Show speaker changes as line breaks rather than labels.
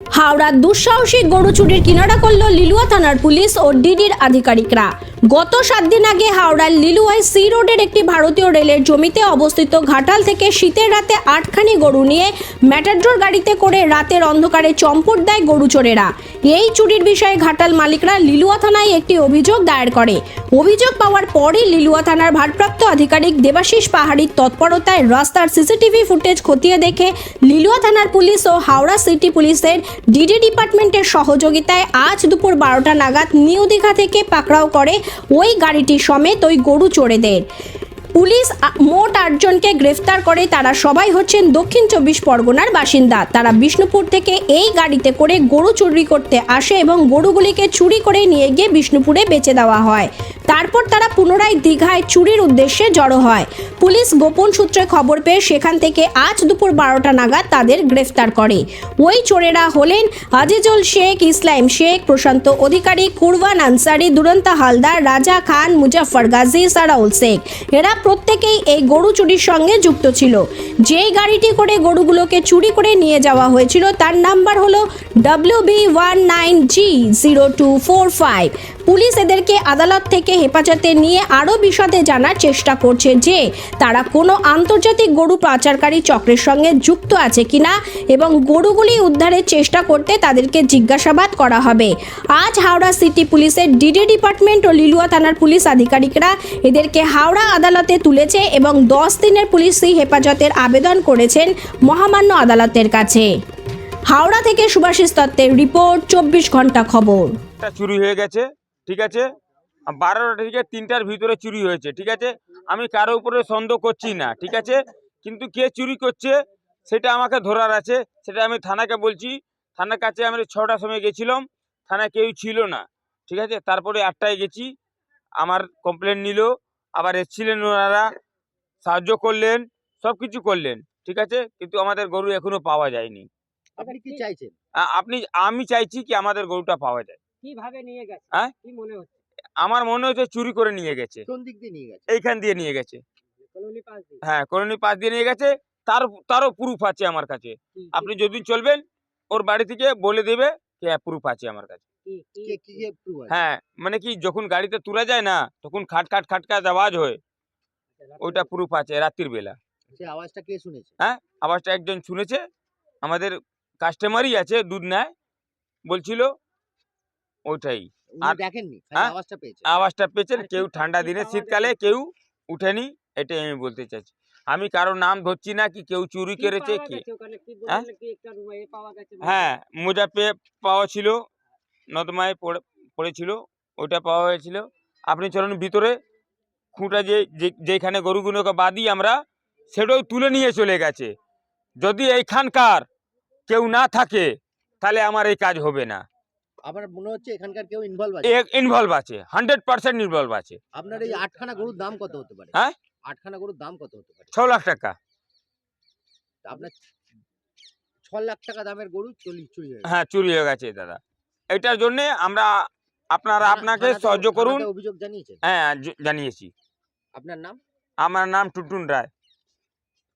হাওড়ার দুঃসাহসিক গরু চুরির কিনারা করল লিলুয়া থানার পুলিশ ও ডিডির আধিকারিকরা। গত সাত দিন আগে হাওড়ার লিলুয়ায় সি রোডের একটি ভারতীয় রেলের জমিতে অবস্থিত ঘাটাল থেকে শীতের রাতে আটখানি গরু নিয়ে ম্যাটাড্রোর গাড়িতে করে রাতের অন্ধকারে চম্পট দেয় গরু চোরেরা। এই চুরির বিষয়ে ঘাটাল মালিকরা লিলুয়া থানায় একটি অভিযোগ দায়ের করে। অভিযোগ পাওয়ার পরই লিলুয়া থানার ভারপ্রাপ্ত আধিকারিক দেবাশিস পাহাড়ির তৎপরতায় রাস্তার সিসিটিভি ফুটেজ খতিয়ে দেখে লিলুয়া থানার পুলিশ ও হাওড়া সিটি পুলিশের ডিডি ডিপার্টমেন্টের সহযোগিতায় আজ দুপুর বারোটা নাগাদ নিউ দীঘা থেকে পাকড়াও করে ওই গাড়িটি সমেত ওই গরু চোরেদের। পুলিশ মোট আটজনকে গ্রেফতার করে। তারা সবাই হচ্ছেন দক্ষিণ চব্বিশ পরগনার বাসিন্দা। তারা বিষ্ণুপুর থেকে এই গাড়িতে করে গরু চুরি করতে আসে এবং গরুগুলিকে চুরি করে নিয়ে গিয়ে বিষ্ণুপুরে বেচে দেওয়া হয়। তারপর তারা পুনরায় দীঘায় চুরির উদ্দেশ্যে জড়ো হয়। পুলিশ গোপন সূত্রে খবর পেয়ে সেখান থেকে আজ দুপুর বারোটা নাগাদ তাদের গ্রেফতার করে। ওই চোরেরা হলেন আজিজুল শেখ, ইসলাম শেখ, প্রশান্ত অধিকারী কুরবান আনসারি, দুরন্তা হালদার, রাজা খান মুজাফর গাজী, সারাউল শেখ। এরা প্রত্যেকেই এই গরু চুরির সঙ্গে যুক্ত ছিল। যেই গাড়িটি করে গরুগুলোকে চুরি করে নিয়ে যাওয়া হয়েছিল তার নাম্বার হলো W B one nine G zero two four five police এদেরকে আদালত থেকে হেফাজতে নিয়ে আরও বিশদে জানার চেষ্টা করছে যে তারা কোনো আন্তর্জাতিক গরু পাচারকারী চক্রের সঙ্গে যুক্ত আছে কিনা এবং গরুগুলি উদ্ধারের চেষ্টা করতে তাদেরকে জিজ্ঞাসাবাদ করা হবে। আজ হাওড়া সিটি পুলিশের ডিডি ডিপার্টমেন্ট ও লিলুয়া থানার পুলিশ আধিকারিকরা এদেরকে হাওড়া আদালতে তুলেছে এবং দশ দিনের পুলিশি হেফাজতের আবেদন করেছেন মহামান্য আদালতের কাছে। হাওড়া থেকে সুভাষিস দত্তের রিপোর্ট, চব্বিশ ঘণ্টা খবর।
চুরি হয়ে গেছে। ঠিক আছে? বারোটা থেকে তিনটার ভিতরে চুরি হয়েছে ঠিক আছে? আমি কারও উপরে সন্দেহ করছি না ঠিক আছে? কিন্তু কে চুরি করছে সেটা আমাকে ধরার আছে সেটা আমি থানাকে বলছি। থানার কাছে আমি ছটার সময় গেছিলাম থানায় কেউ ছিল না ঠিক আছে? তারপরে আটটায় গেছি আমার কমপ্লেন নিল আবার এসছিলেন ওনারা সাহায্য করলেন সব কিছু করলেন ঠিক আছে? কিন্তু আমাদের গরু এখনও পাওয়া যায়নি।
আপনি কি চাইছেন?
আপনি আমি চাইছি কি আমাদের গরুটা পাওয়া যায়।
কীভাবে নিয়ে গেছে?
হ্যাঁ?
কি মনে হচ্ছে?
আমার মনে হচ্ছে চুরি করে নিয়ে গেছে।
কোন দিক দিয়ে নিয়ে গেছে?
এইখান দিয়ে নিয়ে গেছে।
কলোনি পাশ দিয়ে?
হ্যাঁ করণী পাশ দিয়ে নিয়ে গেছে। তার তারও প্রুফ আছে আমার কাছে। আপনি যদি চলবেন ওর বাড়ি থেকে বলে দেবে যে হ্যাঁ প্রুফ আছে আমার কাছে।
কি- কি-
কে কি কে proof আছে?
হ্যাঁ মানে কি যখন গাড়িতে তুলে যায় না তখন খাট খাট খাটকাট আওয়াজ হয়। ওইটা প্রুফ আছে রাত্রির বেলা।
আওয়াজটা কে শুনেছে?
আওয়াজটা একজন শুনেছে। আমাদের কাস্টমারই আছে দুধ নেয়। বলছিল ওইটাই। আর-
দেখেননি?
হ্যাঁ?
আওয়াজটা পেয়েছে
আওয়াজটা পেয়েছেন কেউ ঠান্ডা দিনে শীতকালে কেউ উঠেনি এটাই আমি বলতে চাইছি। আমি কারোর নাম ধরছি না কি কেউ চুরি করেছে কি? হ্যাঁ? মোজা পেয়ে পাওয়া ছিল নদমায় পড়ে পড়েছিল ওইটা পাওয়া হয়েছিল আপনি চলুন ভিতরে খুঁটা যে যে- যেখানে গরুগুলোকে বাঁধি আমরা সেটাও তুলে নিয়ে চলে গেছে। যদি এইখানকার কেউ না থাকে তাহলে আমার এই কাজ হবে না।
আমার মনে হচ্ছে এখানকার কেউ ইনভলভ আছে।
ইনভলভ আছে হান্ড্রেড পার্সেন্ট ইনভলভ আছে।
আপনার এই আটখানা গরুর দাম কত হতে পারে?
হ্যাঁ?
আটখানা গরুর দাম কত হতে পারে?
ছ লাখ টাকা।
আপনার ছ লাখ টাকা দামের গরু চুরি চুরি হয়ে
হ্যাঁ চুরি হয়ে গেছে দাদা। এটার জন্যে আমরা আপনারা আপনাকে সাহায্য করুন।
অভিযোগ জানিয়েছেন?
হ্যাঁ জানিয়েছি।
আপনার নাম?
আমার নাম টুনটুন রায়।